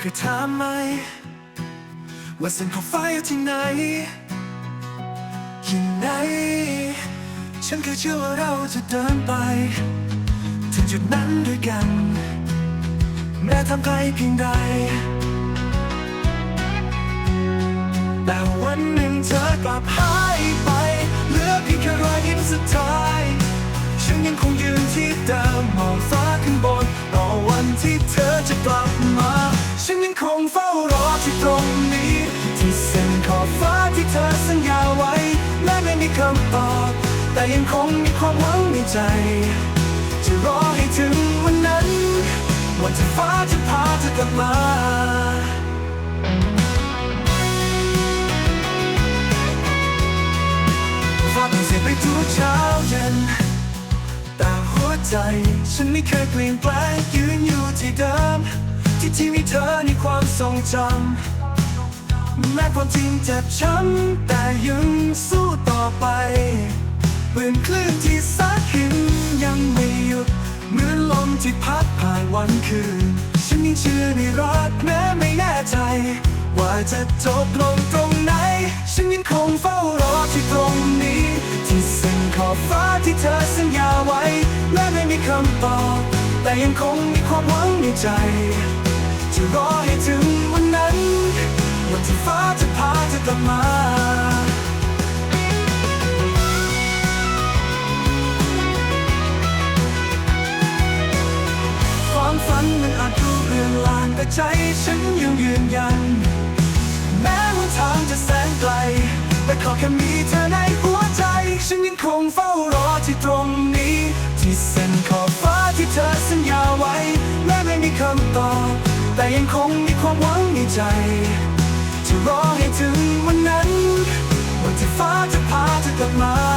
เคยถามไหม ว่าเส้นของฟ้าอยู่ที่ไหนที่ไหน ฉันเคยเชื่อว่าเราจะเดินไป ถึงจุดนั้นด้วยกัน แม้ทำไกลเพียงใด แต่วันหนึ่งเธอกลับหายไป เหลือเพียงแค่รอยยิ้มสุดท้าย ฉันยังคง ยังคงมีความหวังในใจ จะรอให้ถึงวันนั้น วันที่ฟ้าจะพาเธอกลับมาฟ้าเปลี่ยนเสียงไปทุกเช้าเย็น แต่หัวใจฉันไม่เคยเปลี่ยนแปลงยืนอยู่ที่เดิม ที่ที่มีเธอในความทรงจำแม้ความจริงเจ็บช้ำแต่ยังสู้ต่อไป ปืนคลื่นที่ซัดหินยังไม่หยุดเหมือนลมที่พัดผ่านวันคืน ฉันยังเชื่อในรักแม้ไม่แน่ใจ ว่าจะจบลงตรงไหน ฉันยังคงเฝ้ารอที่ตรงนี้ ที่เส้นขอบฟ้าที่เธอสัญญาไว้แม้ไม่มีคำตอบ แต่ยังคงมีความหวังในใจ จะรอให้ถึงวันนั้น วันที่ฟ้าจะพาเธอกลับมา มันมันอาจดูเรื่อนลางแต่ใจฉันยังยืนยัน แม้ว่าทางจะแสนไกล แต่ขอแค่มีเธอในหัวใจ ฉันยังคงเฝ้ารอที่ตรงนี้ ที่เส้นขอบฟ้าที่เธอสัญญาไว้ แม้ไม่มีคำตอบ แต่ยังคงมีความหวังในใจ จะรอให้ถึงวันนั้น วันที่ฟ้าจะพาเธอกลับมา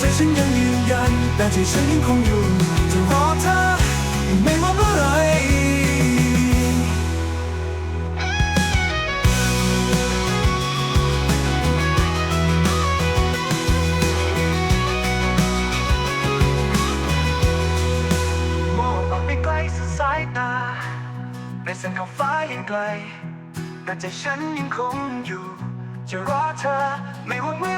ใจฉันยังยืนยัน แต่ใจฉันยังคงอยู่จะรอเธอไม่ว่าเมื่อไหรมองออกไปไกลสุดสายตาในเส้นขอบฟ้ายังไกล แต่ใจฉันยังคงอยู่ จะรอเธอไม่ว่าเมื่อ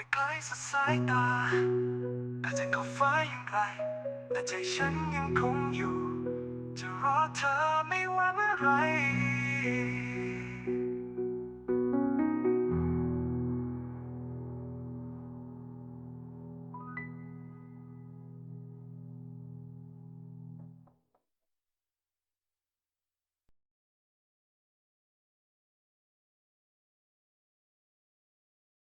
ไปไกลสุดสายตาแต่ใจก็ฟ้ายังไกล แต่ใจฉันยังคงอยู่ จะรอเธอไม่ว่าเมื่อไหร